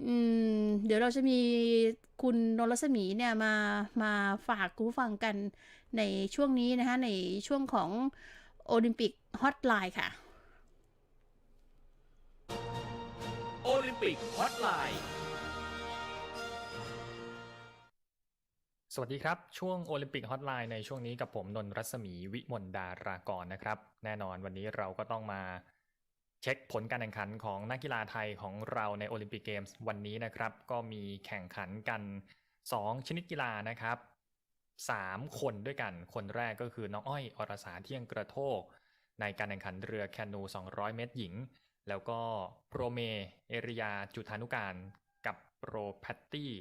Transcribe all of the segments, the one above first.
อืม เดี๋ยวเราจะมีคุณนรสมีเนี่ยมามาฝากคุณผู้ฟังกันในช่วงนี้นะคะในช่วงของโอลิมปิกฮอตไลน์ค่ะ โอลิมปิกฮอตไลน์สวัสดีครับ ช่วงโอลิมปิกฮอตไลน์ในช่วงนี้กับผมนนรัศมีวิมลดารากรนะครับ แน่นอนวันนี้เราก็ต้องมา เช็คผลการแข่งขันของนักกีฬาไทยของเราในโอลิมปิกเกมส์วันนี้นะครับ ก็มีแข่งขันกัน 2 ชนิดกีฬานะครับ 3 คนด้วยกันคนแรกก็คือน้องอ้อยอรสาเที่ยงกระโทก ในการแข่งขันเรือแคนู 200 เมตรหญิง แล้วก็โปรเม เอริยาจุธานุการ กับโปรแพตตี้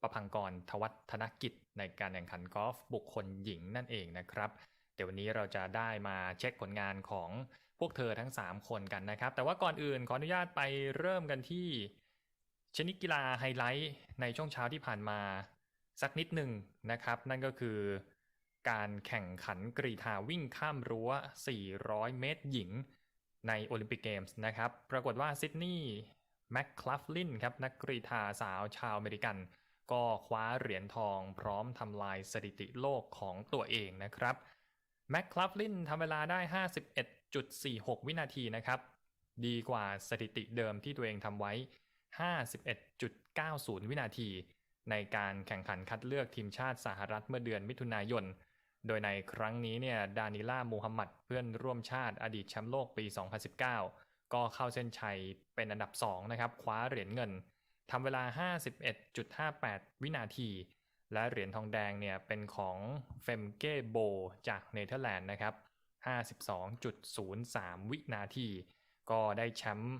ประพังกรทวัฒนกิจ ในการแข่งขันกอล์ฟบุคคลหญิงนั่นเองนะครับ เดี๋ยววันนี้เราจะได้มาเช็คผลงานของ พวกเธอทั้ง 3 คนกันนะครับ แต่ว่าก่อนอื่นขออนุญาตไปเริ่มกันที่ ชนิดกีฬาไฮไลท์ในช่วงเช้าที่ผ่านมาสักนิดหนึ่งนะครับ นั่นก็คือการแข่งขันกรีฑาวิ่งข้ามรั้ว 400 เมตรหญิงในโอลิมปิกเกมส์นะครับ ปรากฏว่าซิดนีย์แมคคลัฟลินครับนักกรีฑาสาวชาวอเมริกัน ก็คว้าเหรียญทองพร้อมทำลายสถิติโลกของตัวเองนะครับ แมคคลัฟลินทำเวลาได้ 51.46 วินาทีนะครับ ดีกว่าสถิติเดิมที่ตัวเองทำไว้ 51.90 วินาที ในการแข่งขันคัดเลือกทีมชาติสหรัฐเมื่อเดือนมิถุนายน โดยในครั้งนี้เนี่ยดานิล่ามูฮัมหมัดเพื่อนร่วมชาติอดีตแชมป์โลกปี 2019 ก็เข้าเส้นชัยเป็นอันดับ 2 นะครับ คว้าเหรียญเงินทำเวลา 51.58 วินาที และเหรียญทองแดงเนี่ยเป็นของเฟมเก้โบจากเนเธอร์แลนด์นะครับ 52.03 วินาที ก็ได้แชมป์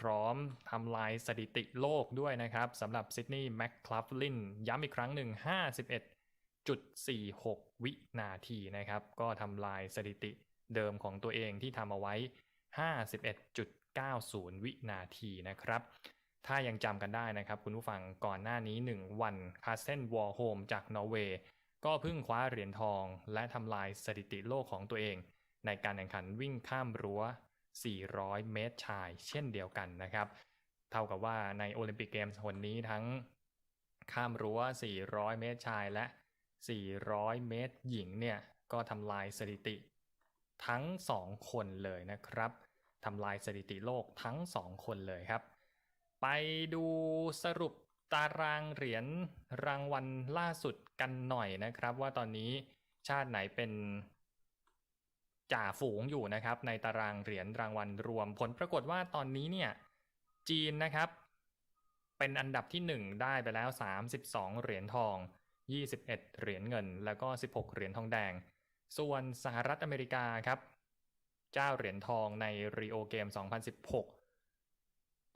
พร้อมทำลายสถิติโลกด้วยนะครับสำหรับซิดนีย์แมคคลัฟลินย้ำอีกครั้งหนึ่ง 51.46 วินาทีนะครับ ก็ทำลายสถิติเดิมของตัวเองที่ทำเอาไว้ 51.90 วินาทีนะครับ ถ้ายังจำกันได้นะครับคุณผู้ฟังก่อนหน้านี้ 1 วันคาสเซนวอลโฮมจากนอร์เวย์ก็เพิ่งคว้าเหรียญทองและทำลายสถิติโลกของตัวเอง ในการแข่งขันวิ่งข้ามรั้ว 400 เมตรชาย เช่นเดียวกันนะครับ เท่ากับว่าในโอลิมปิกเกมส์คนนี้ทั้งข้ามรั้ว 400 เมตรชายและ 400 เมตรหญิงเนี่ยก็ทำลายสถิติ ทั้ง 2 คนเลยนะครับทำลายสถิติโลกทั้ง 2 คนเลยครับ ไปดูสรุปตารางเหรียญรางวัลล่าสุดกันหน่อยนะครับ ว่าตอนนี้ชาติไหนเป็นจ่าฝูงอยู่นะครับ ในตารางเหรียญรางวัลรวม ผลปรากฏว่าตอนนี้เนี่ยจีนนะครับ เป็นอันดับที่ 1 ได้ไปแล้ว 32 เหรียญทอง 21 เหรียญเงิน แล้วก็ 16 เหรียญทองแดง ส่วนสหรัฐอเมริกาครับ เจ้าเหรียญทองในรีโอเกม 2016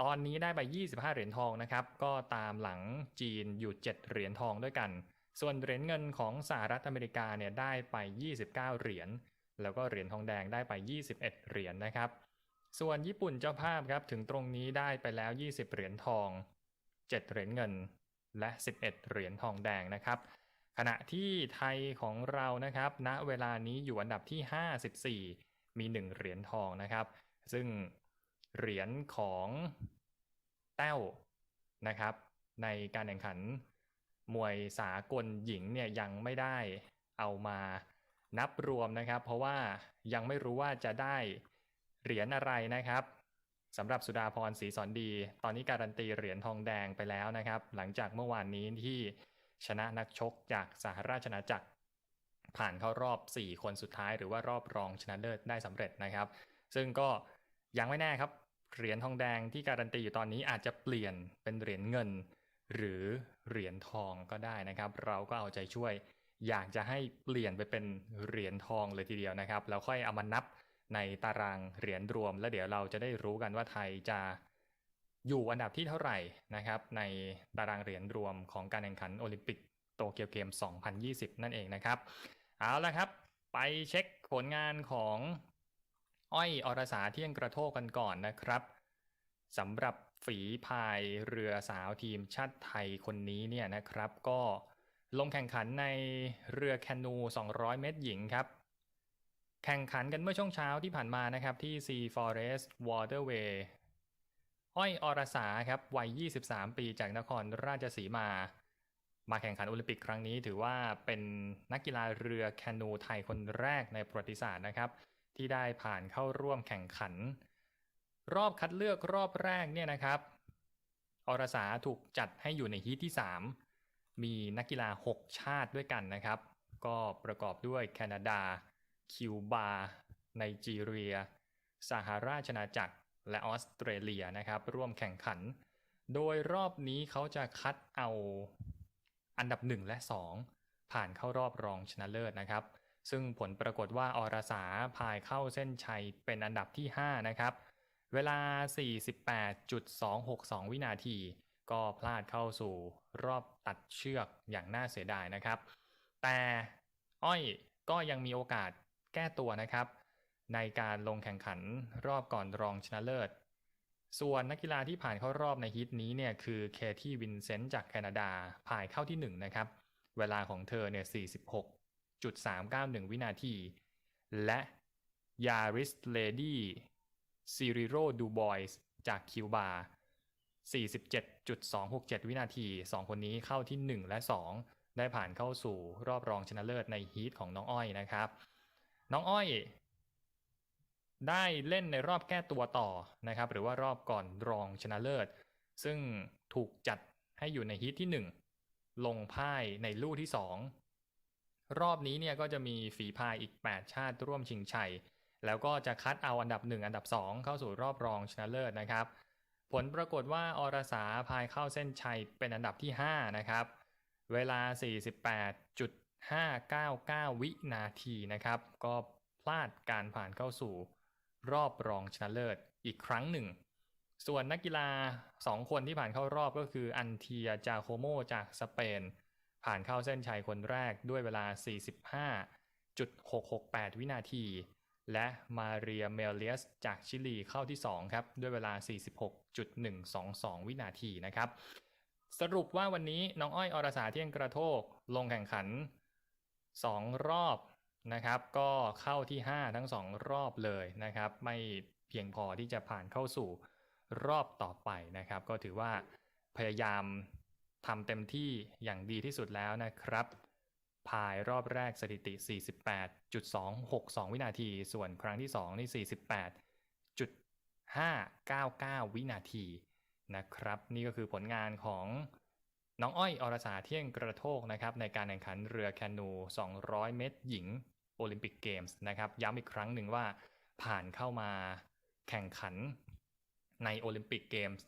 ตอนนี้ได้ไป 25 เหรียญทองนะครับ ก็ตามหลังจีนอยู่ 7 เหรียญทองด้วยกัน ส่วนเหรียญเงินของสหรัฐอเมริกาเนี่ยได้ไป 29 เหรียญ แล้วก็เหรียญทองแดงได้ไป 21 เหรียญนะครับ ส่วนญี่ปุ่นเจ้าภาพครับถึงตรงนี้ได้ไปแล้ว 20 เหรียญทอง 7 เหรียญเงิน และ 11 เหรียญทองแดงนะครับ ขณะที่ไทยของเรานะครับณเวลานี้อยู่อันดับที่ 54 มี 1 เหรียญทองนะครับซึ่ง เหรียญของแต้วนะครับ ในการแข่งขันมวยสากลหญิงเนี่ยยังไม่ได้เอามานับรวมนะครับ เพราะว่ายังไม่รู้ว่าจะได้เหรียญอะไรนะครับสำหรับสุดาพรศรีสอนดี ตอนนี้การันตีเหรียญทองแดงไปแล้วนะครับ หลังจากเมื่อวานนี้ที่ชนะนักชกจากสหราชอาณาจักร ผ่านเข้ารอบ 4 คนสุดท้ายหรือว่ารอบรองชนะเลิศได้สำเร็จนะครับ ซึ่งก็ยังไม่แน่ครับ เหรียญทองแดงที่การันตีอยู่ตอนนี้อาจจะเปลี่ยนเป็นเหรียญเงิน หรือเหรียญทองก็ได้นะครับ เราก็เอาใจช่วย อยากจะให้เปลี่ยนไปเป็นเหรียญทองเลยทีเดียวนะครับ แล้วค่อยเอามานับในตารางเหรียญรวม แล้วเดี๋ยวเราจะได้รู้กันว่าไทยจะอยู่อันดับที่เท่าไหร่นะครับในตารางเหรียญรวมของการแข่งขันโอลิมปิกโตเกียวเกม 2020 นั่นเองนะครับ เอาละครับ ไปเช็คผลงานของ อ้อยอรสาเที่ยงกระโทกกันก่อนนะครับสำหรับฝีพายเรือสาวทีมชาติไทยคนนี้เนี่ยนะครับ ก็ลงแข่งขันในเรือแคนู 200 เมตรหญิงครับ แข่งขันกันเมื่อช่วงเช้าที่ผ่านมานะครับที่ Sea Forest Waterway อ้อยอรสาครับวัย 23 ปีจากนครราชสีมา มาแข่งขันโอลิมปิกครั้งนี้ถือว่าเป็นนักกีฬาเรือแคนูไทยคนแรกในประวัติศาสตร์นะครับ ที่ได้ผ่านเข้าร่วมแข่งขัน รอบคัดเลือกรอบแรกเนี่ยนะครับอรสาถูกจัดให้อยู่ในฮีทที่ 3 มีนักกีฬา 6 ชาติด้วยกันนะครับ ก็ประกอบด้วยแคนาดา คิวบา ไนจีเรีย สหราชอาณาจักร และออสเตรเลียนะครับ ร่วมแข่งขัน โดยรอบนี้เขาจะคัดเอาอันดับ 1 และ 2 ผ่านเข้ารอบรองชนะเลิศนะครับ ซึ่งผลปรากฏว่าอรสาพายเข้าเส้นชัยเป็นอันดับที่ 5 นะครับ เวลา 48.262 วินาที ก็พลาดเข้าสู่รอบตัดเชือกอย่างน่าเสียดายนะครับ แต่อ้อยก็ยังมีโอกาสแก้ตัวนะครับ ในการลงแข่งขันรอบก่อนรองชนะเลิศ ส่วนนักกีฬาที่ผ่านเข้ารอบในฮิตนี้เนี่ยคือเคที่วินเซนต์จากแคนาดาผ่านเข้าที่ 1 นะครับ เวลาของเธอเนี่ย 46.391 วินาที และยาริสเลดี้ซิริโรดูบอยส์จากคิวบา47.267 วินาที 2 คนนี้เข้าที่ 1 และ 2 ได้ผ่านเข้าสู่รอบรองชนะเลิศในฮีทของน้องอ้อยนะครับ น้องอ้อย ได้เล่นในรอบแก้ตัวต่อนะครับ หรือว่ารอบก่อนรองชนะเลิศ ซึ่งถูกจัดให้อยู่ในฮีทที่ 1 ลงพ่ายในลู่ที่ 2 รอบนี้เนี่ยก็จะมีฝีพายอีก 8 ชาติร่วมชิงชัย แล้วก็จะคัดเอาอันดับ 1 อันดับ 2 เข้าสู่รอบรองชนะเลิศนะครับ ผลปรากฏว่าอรสาพายเข้าเส้นชัยเป็นอันดับที่ 5 นะครับ เวลา 48.599 วินาทีนะครับ ก็พลาดการผ่านเข้าสู่รอบรองชนะเลิศอีกครั้งหนึ่ง ส่วนนักกีฬา 2 คนที่ผ่านเข้ารอบก็คืออันเทียจาโคโมจากสเปน ผ่านเข้าเส้นชัยคนแรกด้วยเวลา 45.668 วินาที และมาเรียเมลเลียสจากชิลีเข้าที่ 2 ครับ ด้วยเวลา 46.122 วินาทีนะครับ สรุปว่าวันนี้น้องอ้อยอรสาเที่ยงกระโทกลงแข่งขัน 2 รอบนะครับ ก็เข้าที่ 5 ทั้ง 2 รอบเลยนะครับ ไม่เพียงพอที่จะผ่านเข้าสู่รอบต่อไปนะครับ ก็ถือว่าพยายาม ทำเต็มที่อย่างดีที่สุดแล้วนะครับพายรอบแรกสถิติ 48.262 วินาที ส่วนครั้งที่ 2 นี่ 48.599 วินาทีนะครับ นี่ก็คือผลงานของน้องอ้อยอรสาเที่ยงกระโทกนะครับ ในการแข่งขันเรือแคนู 200 เมตรหญิงโอลิมปิกเกมส์นะครับ ย้ำอีกครั้งหนึ่งว่าผ่านเข้ามาแข่งขันในโอลิมปิกเกมส์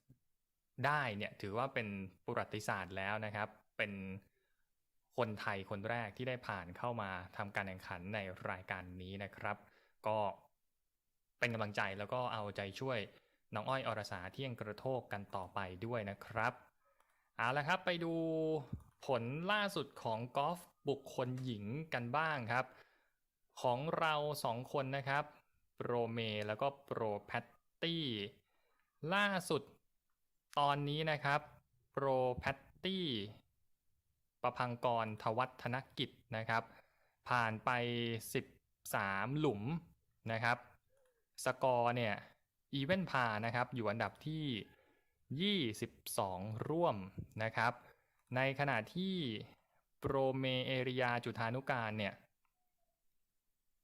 ได้เนี่ยถือว่าเป็นประวัติศาสตร์แล้วนะครับ เป็นคนไทยคนแรกที่ได้ผ่านเข้ามาทำการแข่งขันในรายการนี้นะครับ ก็เป็นกำลังใจแล้วก็เอาใจช่วยน้องอ้อยอรสาเที่ยงกระโทกกันต่อไปด้วยนะครับเอาละครับไปดูผลล่าสุดของกอล์ฟบุคคลหญิงกันบ้างครับ ของเราสองคนนะครับโปรเมแล้วก็โปรแพตตี้ล่าสุด ตอนนี้นะครับโปรแพตตี้ประพังกรทวัฒนกิจนะครับ ผ่านไป 13 หลุมนะครับ สกอร์เนี่ยอีเวนพานะครับอยู่อันดับที่ 22 ร่วมนะครับ ในขณะที่โปรเมเอริยาจุธานุการเนี่ย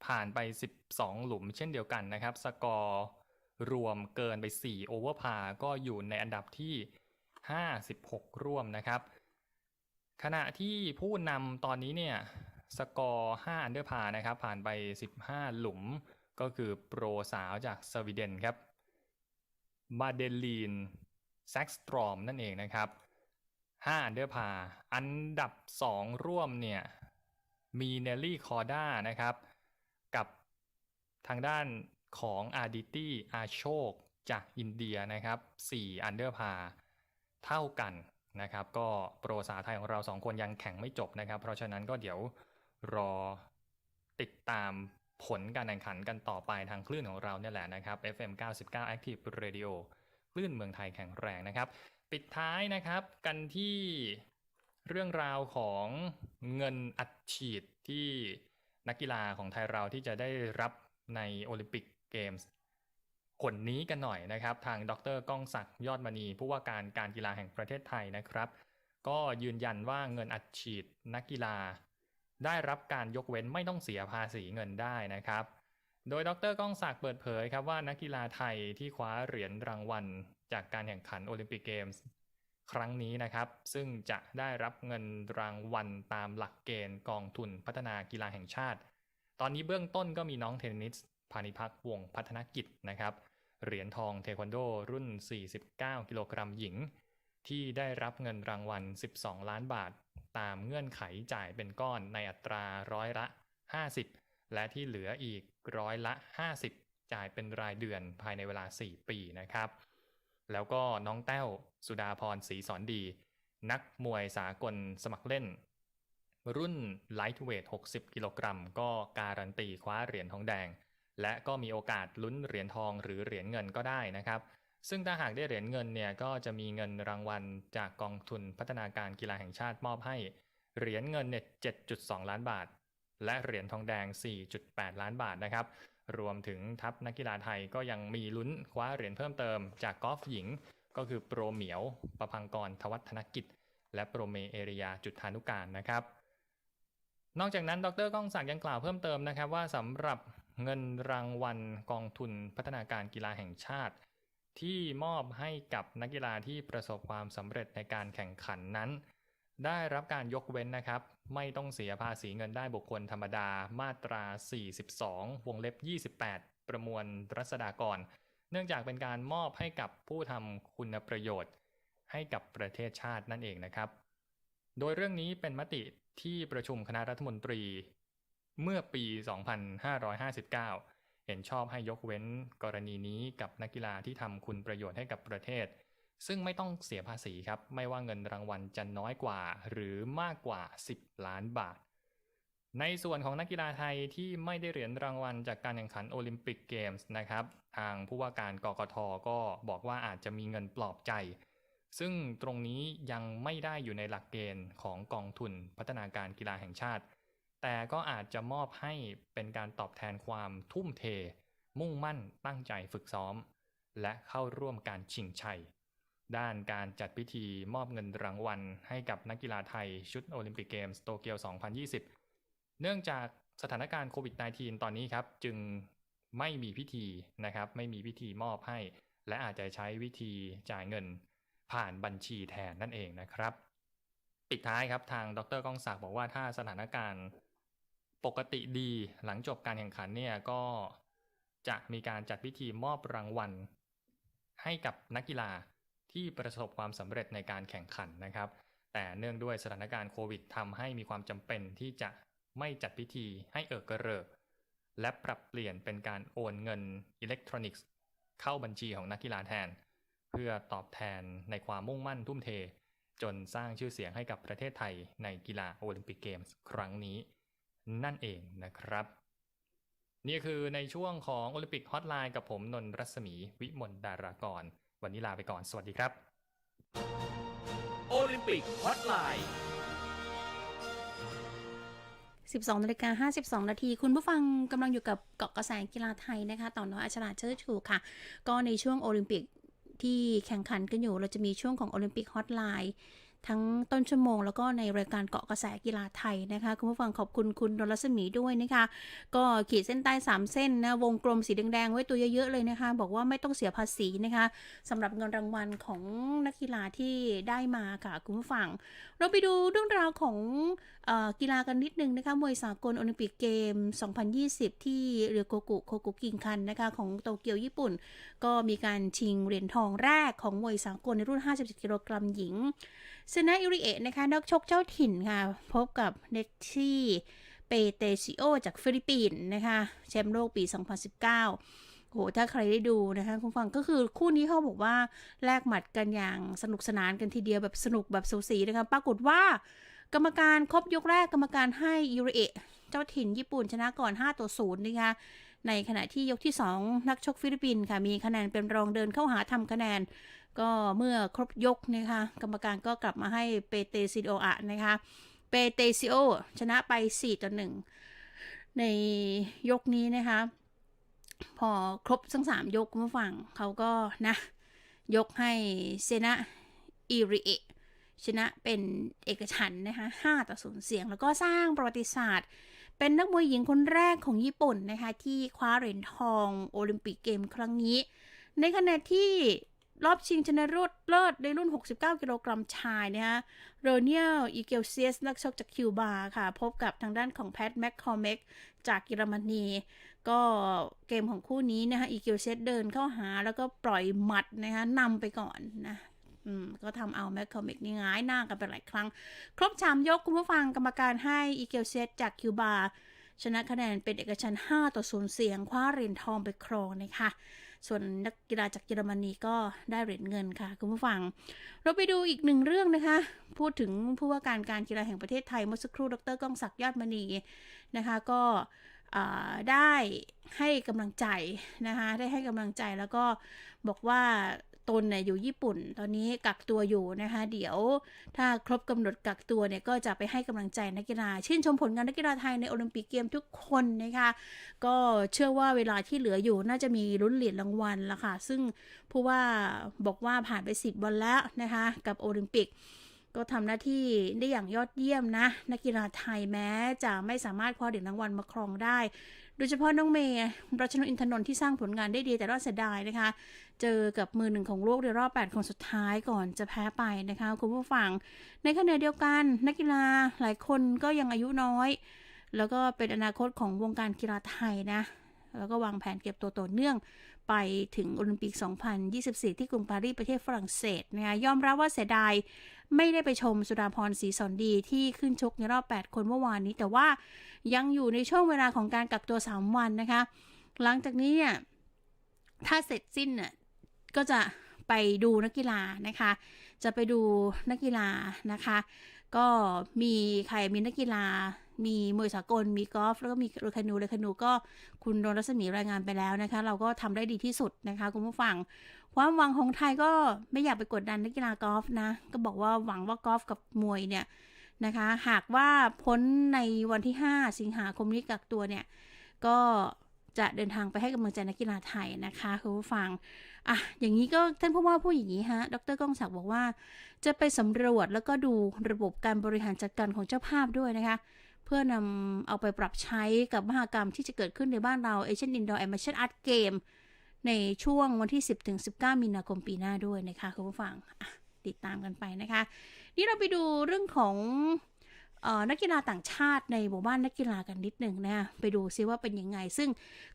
ผ่านไป 12 หลุมเช่นเดียวกันนะครับ สกอร์ รวมเกินไป 4 โอเวอร์พาก็อยู่ในอันดับที่ 56 ร่วมนะครับ ขณะที่ผู้นำตอนนี้เนี่ยสกอร์5อันเดอร์พานะครับ ผ่านไป 15 หลุม ก็คือโปรสาวจากสวีเดนครับมาเดลีนแซ็กสตรอมนั่นเองนะครับ5อันเดอร์พาอันดับ 2 ร่วมเนี่ยมีเนลลี่คอร์ด้านะครับ กับทางด้าน ของอาดิตี้อาโชคจากอินเดียนะครับ4อันเดอร์พาเท่ากันนะครับ ก็โปรสาไทยของเรา 2 คนยังแข่งไม่จบนะครับ เพราะฉะนั้นก็เดี๋ยวรอติดตามผลการแข่งขันกันต่อไปทางคลื่นของเราเนี่ยแหละนะครับ FM 99 Active Radio คลื่นเมืองไทยแข็งแรงนะครับ ปิดท้ายนะครับกันที่เรื่องราวของเงินอัดฉีดที่นักกีฬาของไทยเราที่จะได้รับในโอลิมปิก เกมส์คนนี้กันหน่อยนะครับ ทางดรก้องศักดิ์ยอดมณี ผู้ว่าการการกีฬาแห่งประเทศไทยนะครับ ก็ยืนยันว่าเงินอัดฉีดนักกีฬา ได้รับการยกเว้นไม่ต้องเสียภาษีเงินได้นะครับ โดยดรก้องศักดิ์เปิดเผยครับว่านักกีฬาไทยที่คว้าเหรียญรางวัล จากการแข่งขันโอลิมปิกเกมส์ครั้งนี้นะครับ ซึ่งจะได้รับเงินรางวัลตามหลักเกณฑ์กองทุนพัฒนากีฬาแห่งชาติ ตอนนี้เบื้องต้นก็มีน้องเทนนิส พานิพักวงพัฒนกิจนะครับ เหรียญทองเทควันโดรุ่น 49 กิโลกรัมหญิง ที่ได้รับเงินรางวัล 12 ล้านบาท ตามเงื่อนไขจ่ายเป็นก้อนในอัตราร้อยละ 50 และที่เหลืออีกร้อยละ 50 จ่ายเป็นรายเดือนภายในเวลา 4 ปีนะครับ แล้วก็น้องแต้ว สุดาพรศรีสอนดี นักมวยสากลสมัครเล่นรุ่นไลท์เวท 60 กิโลกรัม ก็การันตีคว้าเหรียญทองแดง และก็มีโอกาสลุ้นเหรียญทองหรือเหรียญเงินก็ได้นะครับ ซึ่งถ้าหากได้เหรียญเงินเนี่ยก็จะมีเงินรางวัลจากกองทุนพัฒนาการกีฬาแห่งชาติมอบให้ เหรียญเงินเนี่ย7.2 ล้านบาท และเหรียญทองแดง 4.8 ล้านบาทนะครับ รวมถึงทัพนักกีฬาไทยก็ยังมีลุ้นคว้าเหรียญเพิ่มเติมจากกอล์ฟหญิง ก็คือโปรเหมียว ประพังกรทวัฒนกิจ และโปรเมเอรียาจุธานุการนะครับนอกจากนั้น ดรก้องศักดิ์ยังกล่าวเพิ่มเติมนะครับว่าสำหรับ เงินรางวัลกองทุนพัฒนาการกีฬาแห่งชาติ ที่มอบให้กับนักกีฬาที่ประสบความสำเร็จในการแข่งขันนั้น ได้รับการยกเว้นนะครับ ไม่ต้องเสียภาษีเงินได้บุคคลธรรมดามาตรา 42 วงเล็บ 28 ประมวลรัษฎากร เนื่องจากเป็นการมอบให้กับผู้ทำคุณประโยชน์ ให้กับประเทศชาตินั่นเองนะครับ โดยเรื่องนี้เป็นมติที่ประชุมคณะรัฐมนตรี เมื่อปี 2559 เห็นชอบให้ยกเว้นกรณีนี้กับนักกีฬาที่ทำคุณประโยชน์ให้กับประเทศ ซึ่งไม่ต้องเสียภาษีครับ ไม่ว่าเงินรางวัลจะน้อยกว่า หรือมากกว่า 10 ล้านบาท ในส่วนของนักกีฬาไทยที่ไม่ได้เหรียญรางวัลจากการแข่งขันโอลิมปิกเกมส์นะครับ ทางผู้ว่าการกกทก็บอกว่าอาจจะมีเงินปลอบใจซึ่งตรงนี้ยังไม่ได้อยู่ในหลักเกณฑ์ของกองทุนพัฒนาการกีฬาแห่งชาติ แต่ก็อาจจะมอบให้เป็นการตอบแทนความทุ่มเท มุ่งมั่นตั้งใจฝึกซ้อม และเข้าร่วมการชิงชัย ด้านการจัดพิธีมอบเงินรางวัล ให้กับนักกีฬาไทยชุดโอลิมปิกเกมส์โตเกียว 2020 เนื่องจากสถานการณ์โควิด -19 ตอนนี้ครับ จึงไม่มีพิธีนะครับ ไม่มีพิธีมอบให้ และอาจจะใช้วิธีจ่ายเงินผ่านบัญชีแทนนั่นเองนะครับ ปิดท้ายครับทางดรก้องศักดิ์บอกว่าถ้าสถานการณ์ ปกติดีหลังจบการแข่งขันเนี่ยก็จะมีการจัดพิธีมอบรางวัล ให้กับนักกีฬาที่ประสบความสำเร็จในการแข่งขันนะครับ แต่เนื่องด้วยสถานการณ์โควิดทำให้มีความจำเป็นที่จะไม่จัดพิธีให้เอิกกระเริก และปรับเปลี่ยนเป็นการโอนเงินอิเล็กทรอนิกส์ เข้าบัญชีของนักกีฬาแทน เพื่อตอบแทนในความมุ่งมั่นทุ่มเท จนสร้างชื่อเสียงให้กับประเทศไทยในกีฬาโอลิมปิกเกมส์ครั้งนี้ นั่นเองนะครับ นี่คือในช่วงของโอลิมปิกฮอตไลน์กับผมนนท์รัศมีวิมลดารากร วันนี้ลาไปก่อนสวัสดีครับ โอลิมปิกฮอตไลน์12นาฬิกา52 นาที คุณผู้ฟังกำลังอยู่กับเกาะกระแสกีฬาไทยนะคะต่อน้อยอัชราเชิดชูค่ะ ก็ในช่วงโอลิมปิกที่แข่งขันกันอยู่ เราจะมีช่วงของโอลิมปิกฮอตไลน์ ทั้งต้นชั่วโมง แล้วก็ในรายการเกาะกระแสกีฬาไทยนะคะคุณผู้ฟังขอบคุณคุณดลรัศมีด้วยนะคะ ก็ขีดเส้นใต้ 3 เส้นนะวงกลมสีแดงๆไว้ตัวเยอะๆเลยนะคะ บอกว่าไม่ต้องเสียภาษีนะคะสำหรับเงินรางวัลของนักกีฬาที่ได้มาค่ะคุณผู้ฟัง เราไปดูเรื่องราวของอกีฬากันนิดนึงนะคะมวยสากลโอลิมปิกเกม 2020 ที่เรือโกกุโคกุกิงคันนะคะของโตเกียวญี่ปุ่น ก็มีการชิงเหรียญทองแรกของมวยสากลในรุ่น 57 กิโลกรัมหญิง เซนาอิริเอะนะคะ นักชกเจ้าถิ่นค่ะ พบกับเนตชี่เปเตซิโอจากฟิลิปปินส์นะคะแชมป์โลกปี 2019โหถ้าใครได้ดูนะคะ คุณฟังก็คือคู่นี้เขาบอกว่าแลกหมัดกันอย่างสนุกสนานกันทีเดียวแบบสนุกแบบสูสีนะคะ ปรากฏว่า กรรมการครบยกแรกกรรมการให้ยูริเอะเจ้าถิ่นญี่ปุ่นชนะก่อน 5 ต่อ0นะคะในขณะที่ยกที่ 2 นักชกฟิลิปปินส์ค่ะ มีคะแนนเป็นรองเดินเข้าหาทำคะแนน ก็เมื่อครบยกนะคะกรรมการก็กลับมาให้เปเตซิโออะนะคะเปเตซิโอชนะไป 4 ต่อ 1 ในยกนี้นะคะ พอครบทั้งสามยกคุณผู้ฟังเขาก็นะ ยกให้เซนะอิริเอะชนะเป็นเอกฉันนะคะ5ต่อ 0 เสียง แล้วก็สร้างประวัติศาสตร์ เป็นนักมวยหญิงคนแรกของญี่ปุ่นนะคะ ที่คว้าเหรียญทองโอลิมปิกเกมครั้งนี้ ในขณะที่ รอบชิงชนะเลิศเลิศในรุ่น 69 กิโลกรัมชายนะคะโรเนียลอีเกลเซียส นักชกจากคิวบาค่ะ พบกับทางด้านของแพทแมคคอมเมกจากเยอรมนี ก็เกมของคู่นี้นะคะอีเกลเซตเดินเข้าหาแล้วก็ปล่อยหมัดนะคะนำไปก่อนนะอืมก็ทำเอาแมคคอมิกนี่ง่ายหน้ากันไปหลายครั้ง ครบชามยกคุณผู้ฟังกรรมการให้อีเกลเซตจากคิวบาชนะคะแนนเป็นเอกฉัน 5 ต่อ 0 เสียง คว้าเหรียญทองไปครองนะคะ ส่วนนักกีฬาจากเยอรมนีก็ได้เหรียญเงินค่ะคุณผู้ฟัง เราไปดูอีกหนึ่งเรื่องนะคะ พูดถึงผู้ว่าการการกีฬาแห่งประเทศไทยเมื่อสักครู่ดรก้องศักดิ์ยอดมณีนะคะก็ได้ให้กำลังใจนะคะได้ให้กำลังใจแล้วก็บอกว่า ตนเนี่ยอยู่ญี่ปุ่น ตอนนี้กักตัวอยู่นะคะ เดี๋ยวถ้าครบกำหนดกักตัวเนี่ยก็จะไปให้กำลังใจนักกีฬาชื่นชมผลงานนักกีฬาไทยในโอลิมปิกเกมทุกคนนะคะ ก็เชื่อว่าเวลาที่เหลืออยู่น่าจะมีลุ้นเหรียญรางวัลละค่ะ ซึ่งผู้ว่าบอกว่าผ่านไป 10 วันแล้วนะคะ กับโอลิมปิกก็ทำหน้าที่ได้อย่างยอดเยี่ยมนะ นักกีฬาไทยแม้จะไม่สามารถคว้าเหรียญรางวัลมาครองได้ โดยเฉพาะน้องเมย์รัชนกอินทนนท์ที่สร้างผลงานได้ดีแต่รอดเสียดายนะคะ เจอกับมือหนึ่งของโลกในรอบ 8 คนสุดท้ายก่อนจะแพ้ไปนะคะคุณผู้ฟัง ในขณะเดียวกันนักกีฬาหลายคนก็ยังอายุน้อย แล้วก็เป็นอนาคตของวงการกีฬาไทยนะแล้วก็วางแผนเก็บตัวต่อเนื่องไปถึงโอลิมปิก 2024 ที่กรุงปารีสประเทศฝรั่งเศสนะคะยอมรับว่าเสียดายไม่ได้ไปชมสุดาพรศรีสอนดีที่ขึ้นชกในรอบ 8 คนเมื่อวานนี้ แต่ว่ายังอยู่ในช่วงเวลาของการกักตัว 3 วันนะคะ หลังจากนี้เนี่ยถ้าเสร็จสิ้นน่ะ ก็จะไปดูนักกีฬานะคะ จะไปดูนักกีฬานะคะ ก็มีใครมีนักกีฬา มีมวยสากล มีกอล์ฟแล้วก็มีเรือคานูเรือคานูก็คุณโดนรัศมีรายงานไปแล้วนะคะ เราก็ทำได้ดีที่สุดนะคะคุณผู้ฟัง ความหวังของไทยก็ไม่อยากไปกดดันนักกีฬากอล์ฟนะ ก็บอกว่าหวังว่ากอล์ฟกับมวยเนี่ยนะคะ หากว่าพ้นในวันที่ 5 สิงหาคมนี้กักตัวเนี่ย ก็ จะเดินทางไปให้กำลังใจนักกีฬาไทยนะคะคุณผู้ฟังอะอย่างนี้ก็ท่านผู้ว่าผู้อย่างนี้ฮะ ดรก้องศักดิ์บอกว่า จะไปสำรวจแล้วก็ดูระบบการบริหารจัดการของเจ้าภาพด้วยนะคะ เพื่อนำเอาไปปรับใช้กับมหกรรมที่จะเกิดขึ้นในบ้านเรา Asian Indoor Animation Art Game ในช่วงวันที่ 10ถึง19 มีนาคมปีหน้าด้วยนะคะคุณผู้ฟังติดตามกันไปนะคะ นี่เราไปดูเรื่องของ นักกีฬาต่างชาติในหมู่บ้านนักกีฬากันนิดหนึ่งนะไปดูซิว่าเป็นยังไง ซึ่ง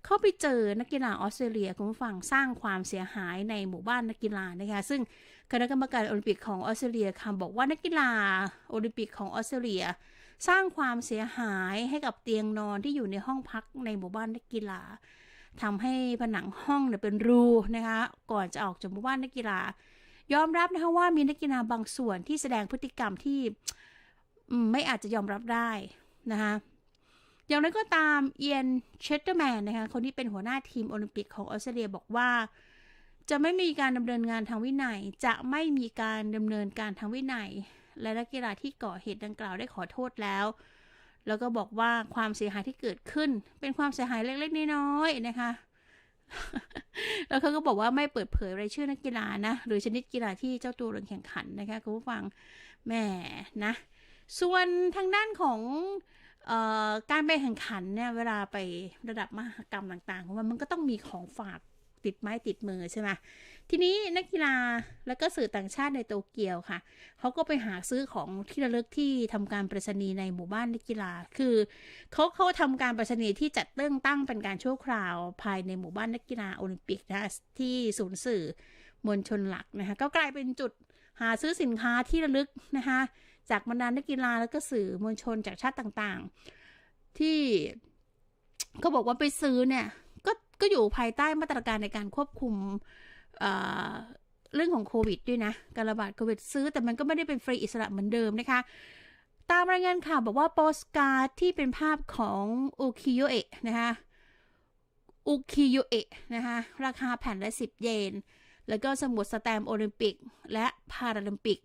เขาไปเจอนักกีฬาออสเตรเลียคุณผู้ฟังสร้างความเสียหายในหมู่บ้านนักกีฬานะคะซึ่งคณะกรรมการโอลิมปิกของออสเตรเลียค่ะบอกว่านักกีฬาโอลิมปิกของออสเตรเลีย สร้างความเสียหายให้กับเตียงนอนที่อยู่ในห้องพักในหมู่บ้านนักกีฬาทำให้ผนังห้องเนี่ยเป็นรูนะคะก่อนจะออกจากหมู่บ้านนักกีฬายอมรับนะคะว่ามีนักกีฬาบางส่วนที่แสดงพฤติกรรมที่ ไม่อาจจะยอมรับได้นะคะอย่างไรก็ตามเอียนเชสเตอร์แมนนะคะคนที่เป็นหัวหน้าทีมโอลิมปิกของออสเตรเลียบอกว่า จะไม่มีการดำเนินงานทางวินัย จะไม่มีการดำเนินการทางวินัย และนักกีฬาที่ก่อเหตุดังกล่าวได้ขอโทษแล้ว แล้วก็บอกว่าความเสียหายที่เกิดขึ้น เป็นความเสียหายเล็กๆน้อยๆนะคะแล้วเขาก็บอกว่าไม่เปิดเผยรายชื่อนักกีฬานะ หรือชนิดกีฬาที่เจ้าตัวลงแข่งขันนะคะคุณผู้ฟังแหมนะ ส่วนทางด้านของออการไปแข่งขันเนี่ยเวลาไประดับมหกรรมต่างๆของมันมันก็ต้องมีของฝากติดไม้ติดมือใช่ไหมทีนี้นักกีฬาแล้วก็สื่อต่างชาติในโตเกียวค่ะ เขาก็ไปหาซื้อของที่ระลึกที่ทำการประชนีในหมู่บ้านนักกีฬา คือเขาเขาทำการประชนีที่จัดตั้งตั้งเป็นการชั่วคราวภายในหมู่บ้านนักกีฬาโอลิมปิกนะที่ศูนย์สื่อมวลชนหลักนะคะก็กลายเป็นจุดหาซื้อสินค้าที่ระลึกนะคะ จากบรรดานักกีฬาแล้วก็สื่อมวลชนจากชาติต่างๆ ที่เขาบอกว่าไปซื้อเนี่ยก็ก็อยู่ภายใต้มาตรการในการควบคุมเเรื่องของโควิดด้วยนะ การระบาดโควิดซื้อ แต่มันก็ไม่ได้เป็นฟรีอิสระเหมือนเดิมนะคะ ตามรายงานข่าวบอกว่าโปสการ์ดที่เป็นภาพของอุคิโยเอะนะคะอุคิโยเอะนะคะราคาแผ่นละ 10 เยน แล้วก็สมุดสแตมป์โอลิมปิก และพาราลิมปิก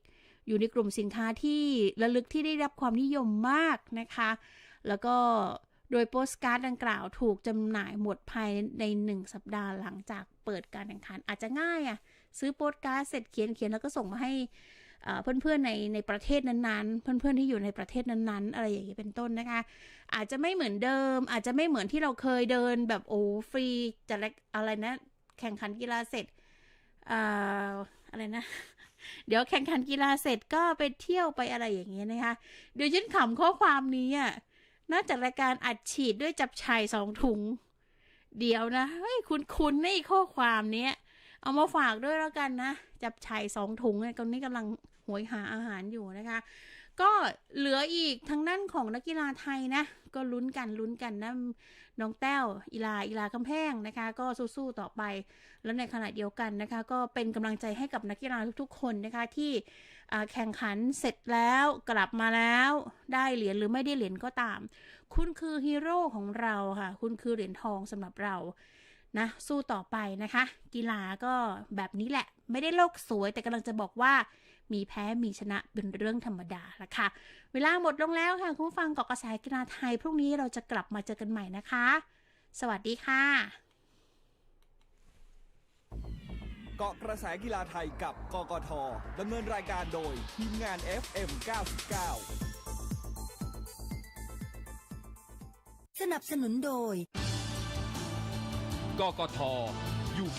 อยู่ในกลุ่มสินค้าที่ระลึกที่ได้รับความนิยมมากนะคะ แล้วก็โดยโปสการ์ดดังกล่าวถูกจำหน่ายหมดภายในหนึ่งสัปดาห์หลังจากเปิดการแข่งขันอาจจะง่ายอะ่ะ ซื้อโปสการ์ดเสร็จเขียนเขียนแล้วก็ส่งมาให้เพื่อนๆในในประเทศนั้นๆ เพื่อนๆที่อยู่ในประเทศนั้นๆ อะไรอย่างนี้เป็นต้นนะคะ อาจจะไม่เหมือนเดิม อาจจะไม่เหมือนที่เราเคยเดินแบบโอ้ฟรีจะอะไรนะ แข่งขันกีฬาเสร็จออะไรนะ เดี๋ยวแข่งขันกีฬาเสร็จก็ไปเที่ยวไปอะไรอย่างเงี้ยนะคะ เดี๋ยวฉันขำข้อความนี้อะน่าจะรายการอัดฉีดด้วยจับชายสองถุง เดี๋ยวนะเฮ้ยคุณคุณในข้อความเนี้ย เอามาฝากด้วยแล้วกันนะ จับชายสองถุงเนี่ยตอนนี้กำลังหวยหาอาหารอยู่นะคะ ก็เหลืออีกทางด้านของนักกีฬาไทยนะ ก็ลุ้นกันลุ้นกันนะ น้องแต้วอีลาอีลาคำแพงนะคะ ก็สู้ๆต่อไป แล้วในขณะเดียวกันนะคะ ก็เป็นกำลังใจให้กับนักกีฬาทุกๆคนนะคะที่แข่งขันเสร็จแล้วกลับมาแล้วได้เหรียญหรือไม่ได้เหรียญก็ตาม คุณคือฮีโร่ของเราค่ะ คุณคือเหรียญทองสำหรับเรานะสู้ต่อไปนะคะ กีฬาก็แบบนี้แหละ ไม่ได้โลกสวยแต่กำลังจะบอกว่า มีแพ้มีชนะเป็นเรื่องธรรมดาละค่ะ เวลาหมดลงแล้วค่ะ คุณผู้ฟังเกาะกระแสกีฬาไทย พรุ่งนี้เราจะกลับมาเจอกันใหม่นะคะ สวัสดีค่ะ เกาะกระแสกีฬาไทยกับกกทดำเนินรายการโดยทีมงาน FM 99 สนับสนุนโดย กกท